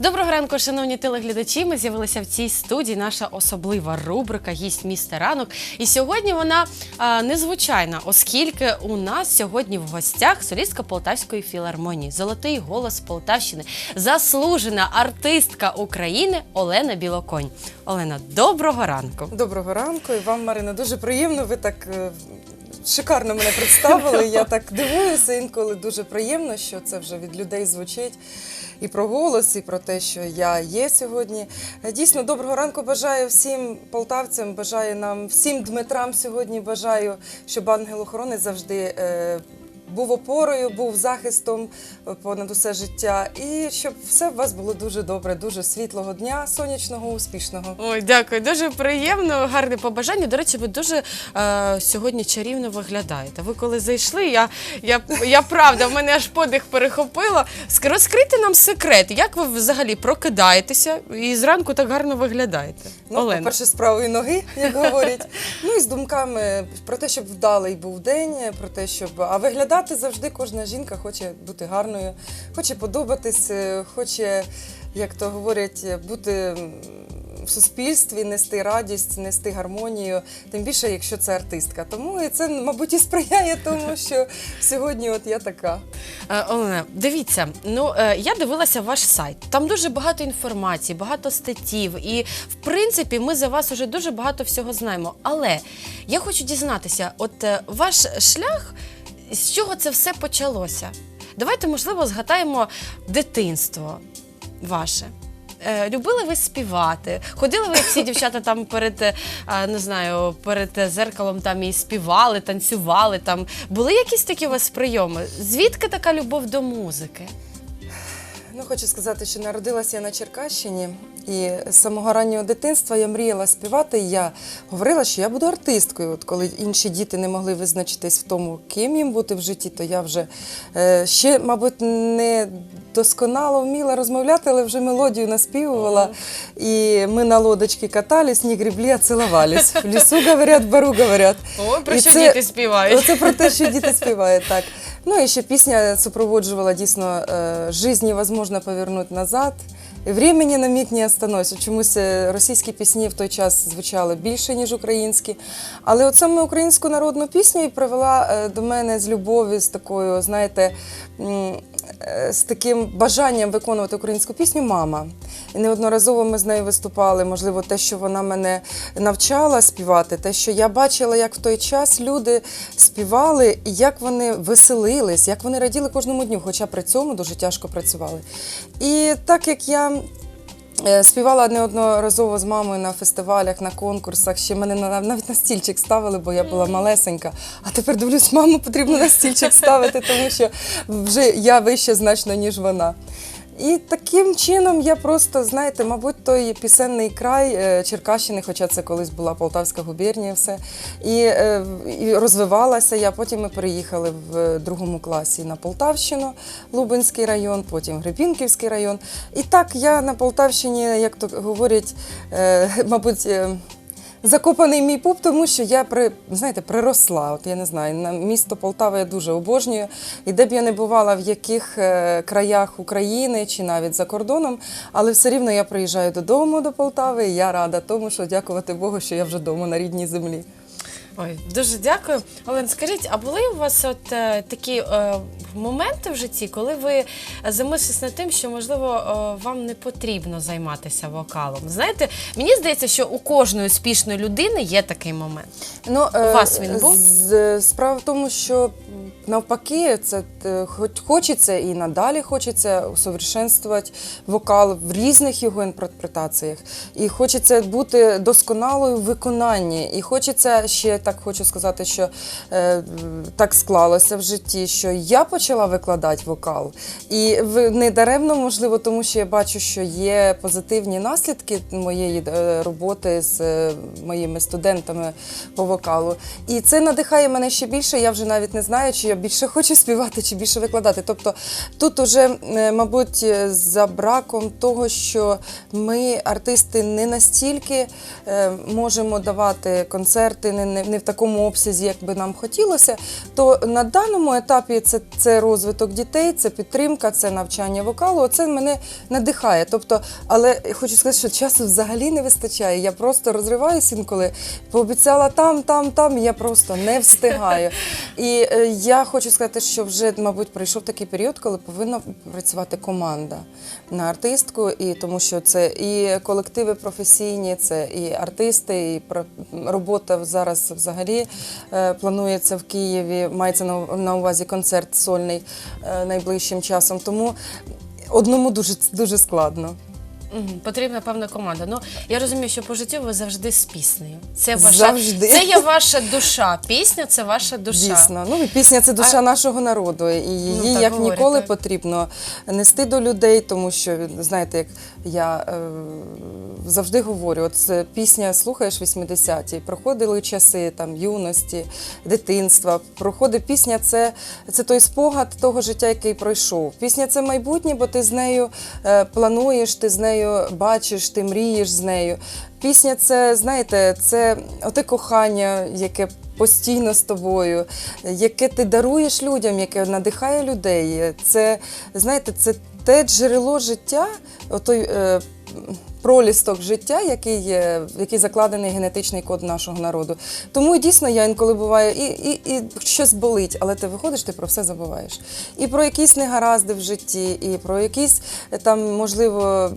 Доброго ранку, шановні телеглядачі. Ми з'явилися в цій студії. Наша особлива рубрика Гість міста ранок. І сьогодні вона а, незвичайна, оскільки у нас сьогодні в гостях солістка Полтавської філармонії, золотий голос Полтавщини, заслужена артистка України Олена Білоконь. Олена, доброго ранку. Доброго ранку, і вам, Марина, дуже приємно. Ви так е, шикарно мене представили. Я так дивуюся інколи дуже приємно, що це вже від людей звучить. І про голос, і про те, що я є сьогодні. Дійсно, доброго ранку бажаю всім полтавцям, бажаю нам, всім Дмитрам сьогодні бажаю, щоб ангел охорони завжди. е, був опорою, був захистом е, понад усе життя, і щоб все у вас було дуже добре, дуже світлого дня, сонячного, успішного. Ой, дякую, дуже приємно, гарне побажання. До речі, ви дуже е, сьогодні чарівно виглядаєте. Ви коли зайшли, я, я, я правда, в мене аж подих перехопило. Розкрийте нам секрет, як ви взагалі прокидаєтеся і зранку так гарно виглядаєте? Ну, Олена. по-перше, з правої ноги, як говорять. Ну і з думками про те, щоб вдалий був день, про те, щоб. А виглядати завжди кожна жінка хоче бути гарною, хоче подобатись, е, хоче, як то говорять, бути в суспільстві, нести радість, нести гармонію, тим більше, якщо це артистка. Тому і це, мабуть, і сприяє тому, що сьогодні от я така. Е, Олена, дивіться, ну е, я дивилася ваш сайт. Там дуже багато інформації, багато статтів, і в принципі ми за вас уже дуже багато всього знаємо. Але я хочу дізнатися, от е, ваш шлях, з чого це все почалося? Давайте, можливо, згадаємо дитинство ваше. Е, Любили ви співати? Ходили ви всі дівчата там перед е, не знаю, перед зеркалом там і співали, танцювали там. Були якісь такі у вас прийоми? Звідки така любов до музики? Ну, хочу сказати, що народилася я на Черкащині, і з самого раннього дитинства я мріяла співати. І я говорила, що я буду артисткою. От коли інші діти не могли визначитись в тому, ким їм бути в житті, то я вже е, ще, мабуть, не досконало вміла розмовляти, але вже мелодію наспівувала. І ми на лодочці катались, не гребли, а цілувались. В лісу говорять, в бару говорять. Ой, про І що це- діти співають? Це про те, що діти співають, так. Ну і ще пісня супроводжувала дійсно е, «Жизнь невозможно повернути назад». І Времени на миг не остановиться. Чомусь е, російські пісні в той час звучали більше, ніж українські. Але от саме українську народну пісню і привела е, до мене з любов'ю, з такою, знаєте, е, з таким бажанням виконувати українську пісню мама. І неодноразово ми з нею виступали. Можливо, те, що вона мене навчала співати, те, що я бачила, як в той час люди співали, і як вони веселились, як вони раділи кожному дню, хоча при цьому дуже тяжко працювали. І так як я. Е, Співала неодноразово з мамою на фестивалях, на конкурсах. Ще мене навіть на стільчик ставили, бо я була малесенька. А тепер дивлюсь, маму потрібно на стільчик ставити, тому що вже я вища значно, ніж вона. І таким чином я просто, знаєте, мабуть, той пісенний край е, Черкащини, хоча це колись була Полтавська губернія, все. І, е, і розвивалася я. Потім ми переїхали в другому класі на Полтавщину, Лубенський район, потім Гребінківський район. І так я на Полтавщині, як то говорять, е, мабуть. Закопаний мій пуп, тому що я при знаєте, приросла. От я не знаю, на місто Полтава я дуже обожнюю. І де б я не бувала, в яких е, краях України чи навіть за кордоном, але все рівно я приїжджаю додому до Полтави. І я рада тому, що дякувати Богу, що я вже вдома на рідній землі. Ой, дуже дякую. Олен, скажіть, а були у вас от е, такі е, моменти в житті, коли ви замислились над тим, що можливо е, вам не потрібно займатися вокалом? Знаєте, мені здається, що у кожної успішної людини є такий момент. Ну, У вас він був? З, справа в тому, що навпаки, це е, хоч хочеться і надалі хочеться усовершенствувати вокал в різних його інтерпретаціях. І хочеться бути досконалою в виконанні. І хочеться ще так хочу сказати, що е, так склалося в житті, що я почала викладати вокал. І не даремно, можливо, тому що я бачу, що є позитивні наслідки моєї е, роботи з е, моїми студентами по вокалу. І це надихає мене ще більше. Я вже навіть не знаю, чи я більше хочу співати, чи більше викладати. Тобто тут уже, е, мабуть, е, за браком того, що ми, артисти, не настільки е, можемо давати концерти, не, в такому обсязі, як би нам хотілося, то на даному етапі це, це розвиток дітей, це підтримка, це навчання вокалу. Це мене надихає. Тобто, але хочу сказати, що часу взагалі не вистачає. Я просто розриваюся інколи. Пообіцяла там, там, там. Я просто не встигаю. І я хочу сказати, що вже, мабуть, прийшов такий період, коли повинна працювати команда на артистку, і тому що це і колективи професійні, це і артисти, і робота зараз взагалі е, планується в Києві. Мається на, на увазі концерт сольний е, найближчим часом. Тому одному дуже дуже складно. Мгм, Потрібна певна команда. Ну я розумію, що по життю ви завжди з піснею. Це ваша Завжди. це є ваша душа. Пісня це ваша душа. Дійсно, ну і пісня це душа А- нашого народу, і її Ну, так як говорять, ніколи так. потрібно нести до людей, тому що знаєте, як я е, завжди говорю, от пісня слухаєш 80-ті, проходили часи там юності, дитинства. Проходить пісня, це, це той спогад того життя, який пройшов. Пісня це майбутнє, бо ти з нею е, плануєш, ти з нею бачиш, ти мрієш з нею. Пісня це, знаєте, це оте кохання, яке постійно з тобою, яке ти даруєш людям, яке надихає людей. Це, знаєте, це те джерело життя, той. е, пролісток життя, який, є, який закладений генетичний код нашого народу. Тому дійсно я інколи буваю, і, і, і щось болить, але ти виходиш, ти про все забуваєш. І про якісь негаразди в житті, і про якісь е, там, можливо,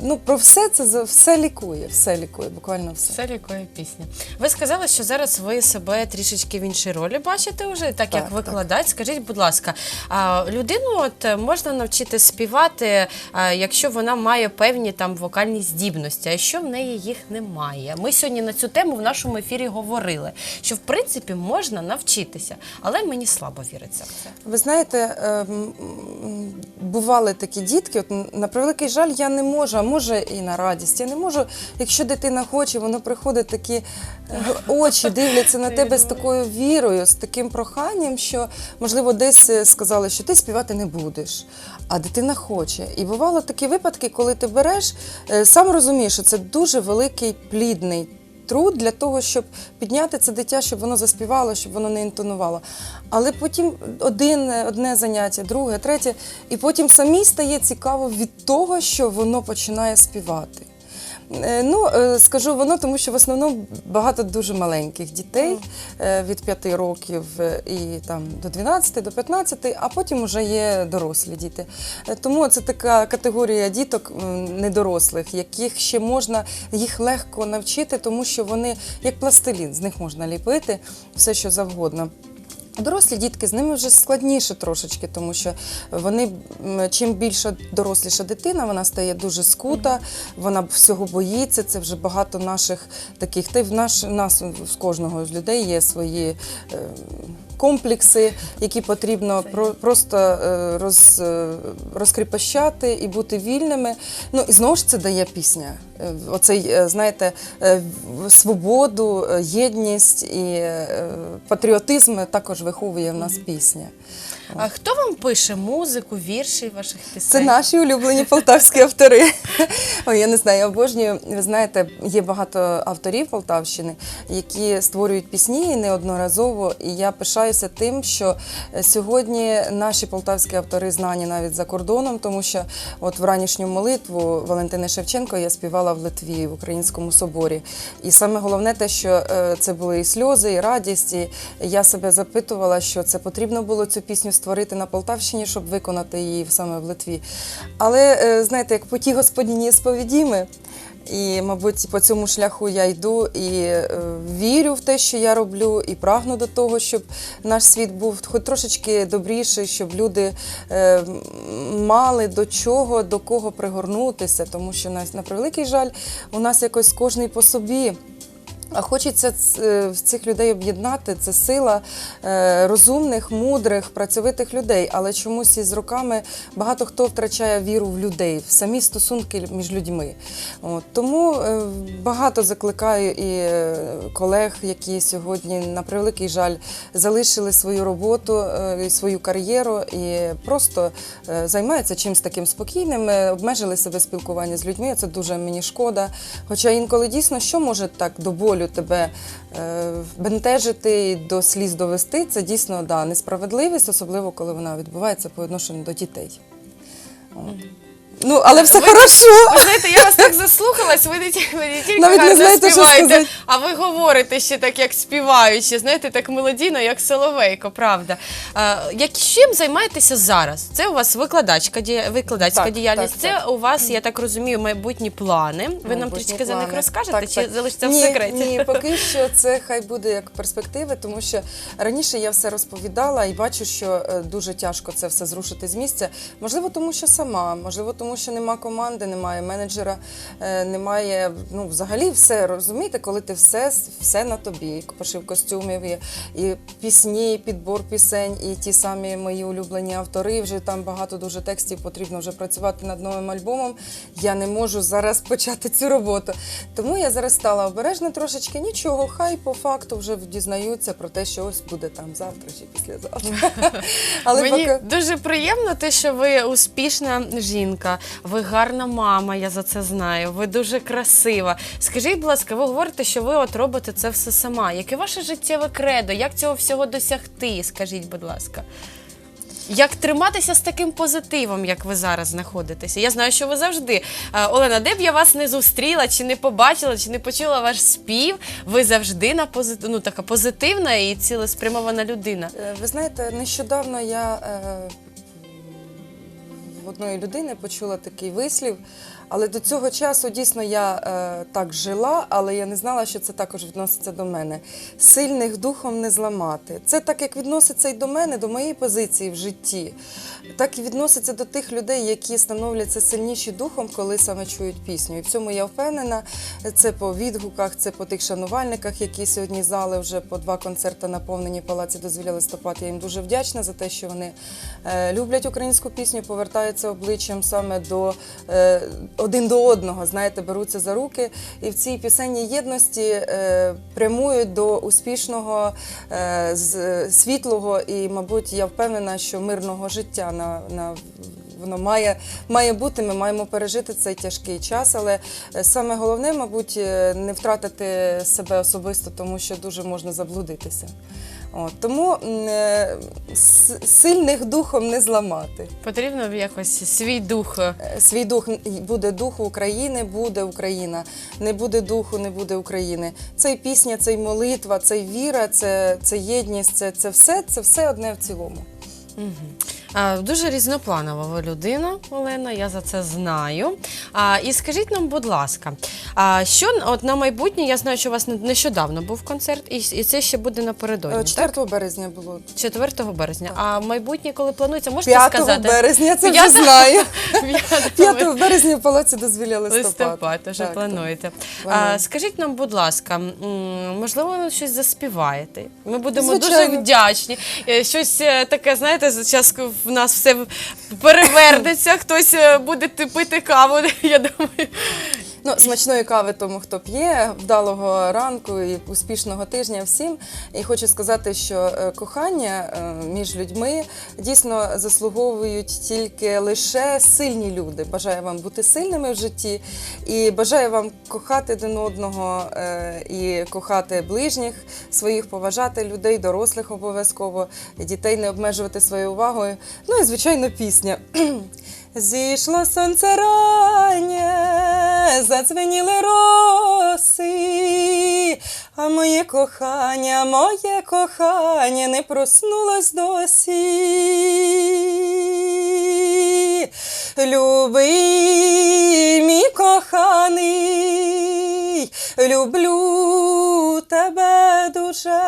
ну про все це все лікує, все лікує, буквально все. Це лікує пісня. Ви сказали, що зараз ви себе трішечки в іншій ролі бачите вже, так, Так, як так. викладач. Скажіть, будь ласка, а людину от е, можна навчити співати, якщо вона має певні там вокальні здібності, а якщо в неї їх немає. Ми сьогодні на цю тему в нашому ефірі говорили, що в принципі можна навчитися, але мені слабо віриться в це. Ви знаєте, ем, бували такі дітки. От на превеликий жаль, я не можу, а може і на радість. Я не можу, якщо дитина хоче, воно приходить такі е, очі, дивляться на тебе з такою вірою, з таким проханням, що можливо десь е, сказали, що ти співати не будеш. А дитина хоче. І бувало такі випадки, коли ти береш, е, сам розумієш, що це дуже великий плідний труд для того, щоб підняти це дитя, щоб воно заспівало, щоб воно не інтонувало. Але потім один, одне заняття, друге, третє, і потім самій стає цікаво від того, що воно починає співати. Е, Ну, е, скажу воно, тому що в основному багато дуже маленьких дітей е, від 5 років і там до 12, до 15, а потім вже є дорослі діти. Тому це така категорія діток недорослих, яких ще можна їх легко навчити, тому що вони як пластилін, з них можна ліпити все, що завгодно. Дорослі дітки з ними вже складніше трошечки, тому що вони чим більше доросліша дитина, вона стає дуже скута, вона всього боїться. Це вже багато наших таких. Та й в наш нас в кожного з людей є свої. е, Комплекси, які потрібно просто е, роз, е, розкріпощати і бути вільними. Ну і знову ж це дає пісня. Е, Оцей, знаєте, свободу, єдність і патріотизм також виховує в нас пісня. А хто вам пише музику, вірші ваших пісень? Це наші улюблені полтавські автори. Ой, я не знаю, я обожнюю. Ви знаєте, є багато авторів Полтавщини, які створюють пісні неодноразово. І я пишаюся тим, що е, сьогодні наші полтавські автори знані навіть за кордоном, тому що от в ранішню молитву Валентини Шевченко я співала в Литві в Українському соборі. І саме головне те, що е, це були і сльози, і радість. І я себе запитувала, що це потрібно було цю пісню створити на Полтавщині, щоб виконати її саме в Литві. Але е, знаєте, як поті Господні несповідіми, і, мабуть, по цьому шляху я йду і е, вірю в те, що я роблю, і прагну до того, щоб наш світ був хоч трошечки добріший, щоб люди е, мали до чого, до кого пригорнутися, тому що на превеликий жаль, у нас якось кожний по собі. А хочеться е, цих людей об'єднати. Це сила е, розумних, мудрих, працьовитих людей. Але чомусь із роками багато хто втрачає віру в людей, в самі стосунки між людьми. От, тому е, багато закликаю і колег, які сьогодні, на превеликий жаль, залишили свою роботу свою кар'єру і просто займаються чимось таким спокійним, обмежили себе спілкування з людьми. Це дуже мені шкода. Хоча інколи дійсно, що може так до болю тебе е, бентежити і до сліз довести, це дійсно да, несправедливість, особливо коли вона відбувається по відношенню до дітей. Ну, але все Ви- хорошо. Ви знаєте, я вас так заслухалась, ви не тільки, ви не тільки Навіть не знаєте, співаєте, сказати. а ви говорите ще так, як співаючи, знаєте, так мелодійно, як Соловейко, правда. А, як чим займаєтеся зараз? Це у вас викладачка, викладацька Так, діяльність. так, Це у вас, я так розумію, майбутні плани. Ви нам Майбутні трішки за них розкажете, Так, чи так. залишиться в ні, секреті? Ні, поки що це хай буде як перспективи, тому що раніше я все розповідала і бачу, що е, дуже тяжко це все зрушити з місця. Можливо, тому що сама, можливо, тому що нема команди, немає менеджера, е, немає ну взагалі все розумієте, коли ти все, все на тобі, пошив костюмів, і, і пісні, і підбор пісень, і ті самі мої улюблені автори. Вже там багато дуже текстів потрібно вже працювати над новим альбомом. Я не можу зараз почати цю роботу. Тому я зараз стала обережна трошечки. Нічого, хай по факту вже дізнаються про те, що ось буде там завтра чи післязавтра. Але Мені поки дуже приємно те, що ви успішна жінка, ви гарна мама, я за це знаю. Ви дуже красива. Скажіть, будь ласка, ви говорите, що ви от робите це все сама. Яке ваше життєве кредо? Як цього всього досягти? Скажіть, будь ласка. Як триматися з таким позитивом, як ви зараз знаходитеся? Я знаю, що ви завжди. Е, Олена, де б я вас не зустріла, чи не побачила, чи не почула ваш спів, ви завжди на позит... ну, така позитивна і цілеспрямована людина. Е, Ви знаєте, нещодавно я е, в одної людини почула такий вислів, але до цього часу дійсно я е, так жила, але я не знала, що це також відноситься до мене. Сильних духом не зламати. Це так як відноситься і до мене, до моєї позиції в житті, так і відноситься до тих людей, які становляться сильніші духом, коли саме чують пісню. І в цьому я впевнена. Це по відгуках, це по тих шанувальниках, які сьогодні зали вже по два концерти наповнені палаці дозвілля листопад. Я їм дуже вдячна за те, що вони е, люблять українську пісню, повертаються обличчям саме до е, один до одного. Знаєте, беруться за руки, і в цій пісенній єдності е, прямують до успішного, е, світлого і, мабуть, я впевнена, що мирного життя на, на воно має, має бути. Ми маємо пережити цей тяжкий час, але е, саме головне, мабуть, е, не втратити себе особисто, тому що дуже можна заблудитися. От, тому е, сильних духом не зламати. Потрібно якось свій дух. е, Е, Свій дух буде духу України, буде Україна. Не буде духу, не буде України. Це і пісня, це й молитва, це й віра, це, це єдність, це, це все, це все одне в цілому. А, Дуже різнопланова ви людина, Олена, я за це знаю. А, і скажіть нам, будь ласка, а що от на майбутнє, я знаю, що у вас не- нещодавно був концерт, і, і це ще буде напередодні. Е, так? березня було. 4 березня. А майбутнє, коли планується, можете 5 сказати? березня, це вже знаю. П'ятого 5 березня в палаці дозвілля листопад. Листопад, вже Так, плануєте. А, скажіть нам, будь ласка, можливо, ви щось заспіваєте? Ми будемо Звичайно. дуже вдячні. Е, Щось е, таке, знаєте, зараз в нас все перевернеться, хтось е, буде пити каву, я думаю. Ну, смачної кави тому, хто п'є, вдалого ранку і успішного тижня всім. І хочу сказати, що е, кохання е, між людьми дійсно заслуговують тільки лише сильні люди. Бажаю вам бути сильними в житті і бажаю вам кохати один одного е, і кохати ближніх своїх, поважати людей, дорослих обов'язково, дітей не обмежувати своєю увагою. Ну і звичайно, пісня. Зійшло сонце раннє, задзвеніли роси, а моє кохання, моє кохання не проснулось досі. Любий мій коханий, люблю тебе дуже.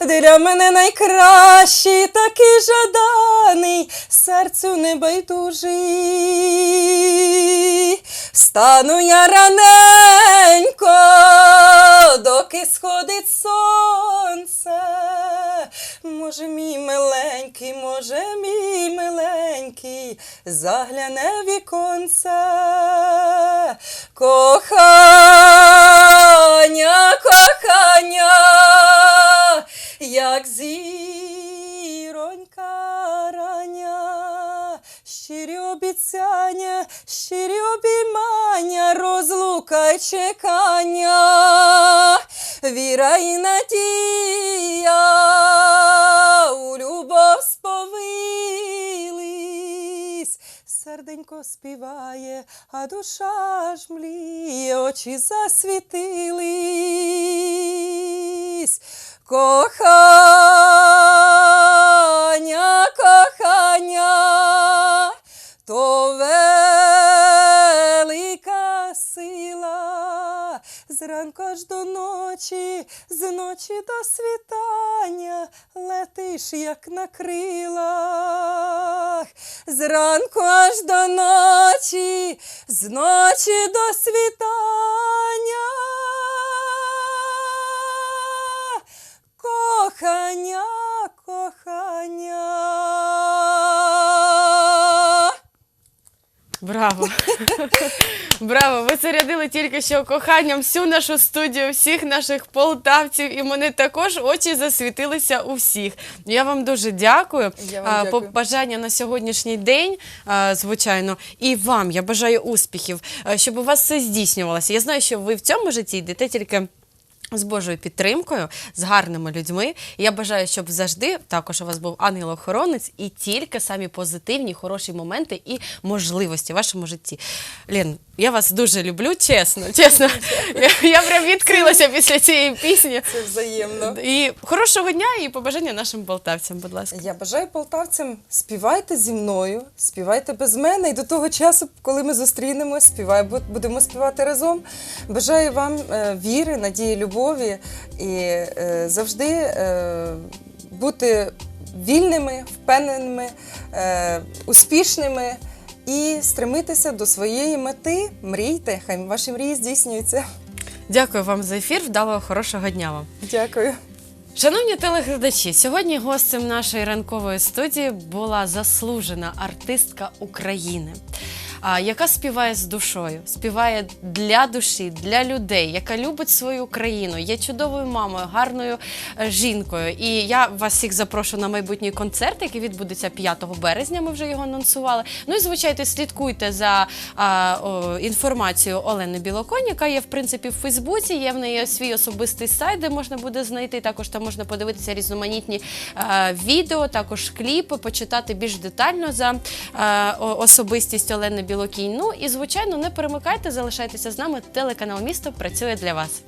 Для мене найкращий, такий жаданий, серцю небайдужий. Стану я раненько, доки сходить сонце. Може, мій миленький, може, мій миленький, загляне віконце. Кохання, кохання, як зіронька щирі обіцяння, щирі обіймання, розлука й чекання, віра і надія, у любов сповились, серденько співає, а душа ж мліє, очі засвітились. Кохання, кохання, то велика сила, зранку аж до ночі, з ночі до світання, летиш, як на крилах, зранку аж до ночі, з ночі до світання. Кохання, кохання. Браво! Браво! Ви зарядили тільки що коханням всю нашу студію, всіх наших полтавців, і мене також очі засвітилися у всіх. Я вам дуже дякую. Я вам дякую. Побажання на сьогоднішній день, звичайно, і вам я бажаю успіхів, щоб у вас все здійснювалося. Я знаю, що ви в цьому житті йдете тільки. З Божою підтримкою, з гарними людьми. Я бажаю, щоб завжди також у вас був ангел-охоронець і тільки самі позитивні, хороші моменти і можливості в вашому житті. Лен, я вас дуже люблю, чесно, чесно. Я, я прям відкрилася після цієї пісні. Це взаємно. І хорошого дня і побажання нашим полтавцям, будь ласка. Я бажаю полтавцям, співайте зі мною, співайте без мене. І до того часу, коли ми зустрінемось, співай, будемо співати разом. Бажаю вам е, віри, надії, любові і е, завжди е, бути вільними, впевненими, е, успішними і стремитися до своєї мети. Мрійте, хай ваші мрії здійснюються. Дякую вам за ефір. Вдалого хорошого дня вам. Дякую. Шановні телеглядачі, сьогодні гостем нашої ранкової студії була заслужена артистка України, яка співає з душою, співає для душі, для людей, яка любить свою країну, є чудовою мамою, гарною е, жінкою. І я вас всіх запрошую на майбутній концерт, який відбудеться 5 березня. Ми вже його анонсували. Ну і звичайно, слідкуйте за а, о, інформацією Олени Білоконь, яка є в принципі в Фейсбуці. Є в неї свій особистий сайт, де можна буде знайти. Також там можна подивитися різноманітні е, відео, також кліпи, почитати більш детально за о- особистість Олени Білокінь. Ну і звичайно, не перемикайте, залишайтеся з нами. Телеканал місто працює для вас.